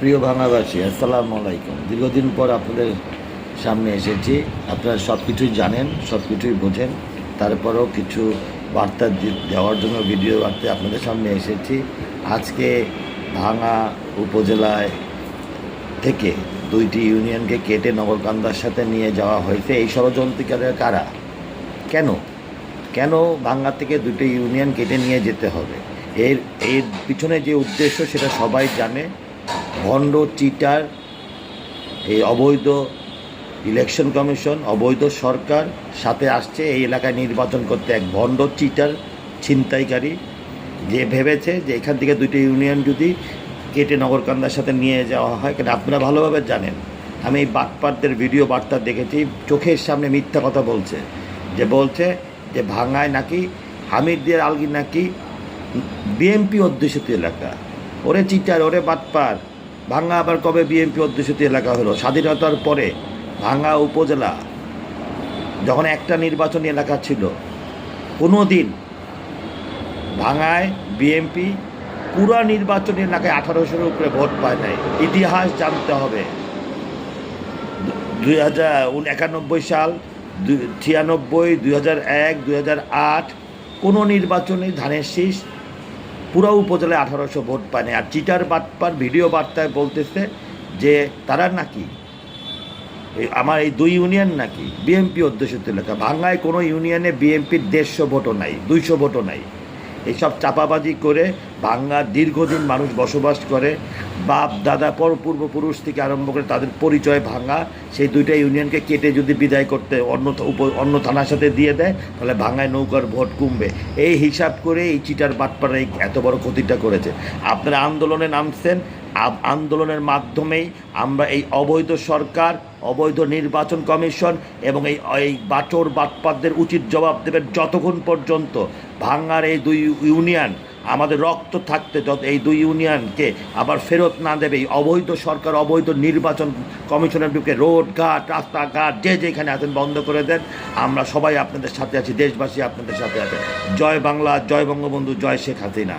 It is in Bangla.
প্রিয় ভাঙাবাসী আসসালামু আলাইকুম। দীর্ঘদিন পর আপনাদের সামনে এসেছি। আপনারা সব কিছুই জানেন সব কিছুই বোঝেন। তারপরেও কিছু বার্তা দেওয়ার জন্য ভিডিও বার্তা আপনাদের সামনে এসেছি। আজকে ভাঙা উপজেলায় থেকে দুইটি ইউনিয়নকে কেটে নগরকান্দার সাথে নিয়ে যাওয়া হয়েছে। এই ষড়যন্ত্রকারীরা কারা? কেন? কেন বাংলা থেকে দুটো ইউনিয়ন কেটে নিয়ে যেতে হবে? এর এর পিছনে যে উদ্দেশ্য সেটা সবাই জানে। ভণ্ড চিটার, এই অবৈধ ইলেকশন কমিশন অবৈধ সরকার সাথে আসছে এই এলাকায় নির্বাচন করতে এক ভণ্ড চিটার, ছিনতাইকারী, যে ভেবেছে যে এখান থেকে দুটো ইউনিয়ন যদি কেটে নগরকান্দার সাথে নিয়ে যাওয়া হয়, কেন আপনারা ভালোভাবে জানেন? আমি এই বাটপাটদের ভিডিও বার্তা দেখেছি, চোখের সামনে মিথ্যা কথা বলছে। যে বলছে যে ভাঙায় নাকি, হামিদদের আলগি নাকি বিএমপি অধ্যুষিত এলাকা। ওরে চিটার, ওরে বাটপার ভাঙ্গা আবার কবে বিএনপি অধ্যুষিত এলাকা হলো? স্বাধীনতার পরে ভাঙ্গা উপজেলা যখন একটা নির্বাচনী এলাকা ছিল কোনো দিন ভাঙায় বিএমপি পুরা নির্বাচনী এলাকায় আঠারোশোর উপরে ভোট পায় নাই। ইতিহাস জানতে হবে। দুই হাজার একানব্বই সাল ছিয়ানব্বই, দুই হাজার এক, দুই হাজার আট, কোনো নির্বাচনে ধানের শীষ পুরো উপজেলায় আঠারোশো ভোট পায়নি। আর চিটার বার্তার ভিডিও বার্তায় বলতেছে যে তারা নাকি আমার এই দুই ইউনিয়ন নাকি বিএমপি অধ্যুষিত এলাকা ভাঙ্গায় কোনো ইউনিয়নে বিএমপির দেড়শো ভোটও নাই, দুইশো ভোটও নাই। এইসব চাপাবাজি করে ভাঙ্গা দীর্ঘদিন মানুষ বসবাস করে। বাপ, দাদা, পর, পূর্বপুরুষ থেকে আরম্ভ করে তাদের পরিচয় ভাঙা, সেই দুইটা ইউনিয়নকে কেটে যদি বিদায় করতে অন্য অন্য থানার সাথে দিয়ে দেয়, তাহলে ভাঙায় নৌকার ভোট কমবে। এই হিসাব করে এই চিটার বাটপাড়া এই এত বড় ক্ষতিটা করেছে। আপনারা আন্দোলনে নামছেন আন্দোলনের মাধ্যমেই আমরা এই অবৈধ সরকার, অবৈধ নির্বাচন কমিশন এবং এই এই বাচর বাটপাতদের উচিত জবাব দেবেন যতক্ষণ পর্যন্ত ভাঙার এই দুই ইউনিয়ন আমাদের রক্ত থাকতে যত এই দুই ইউনিয়নকে আবার ফেরত না দেবে। এই অবৈধ সরকার, অবৈধ নির্বাচন কমিশনের ঢুকে রোড ঘাট, রাস্তাঘাট, যে যেখানে আছেন বন্ধ করে দেন। আমরা সবাই আপনাদের সাথে আছি, দেশবাসী আপনাদের সাথে আছে। জয় বাংলা, জয় বঙ্গবন্ধু, জয় শেখ হাসিনা।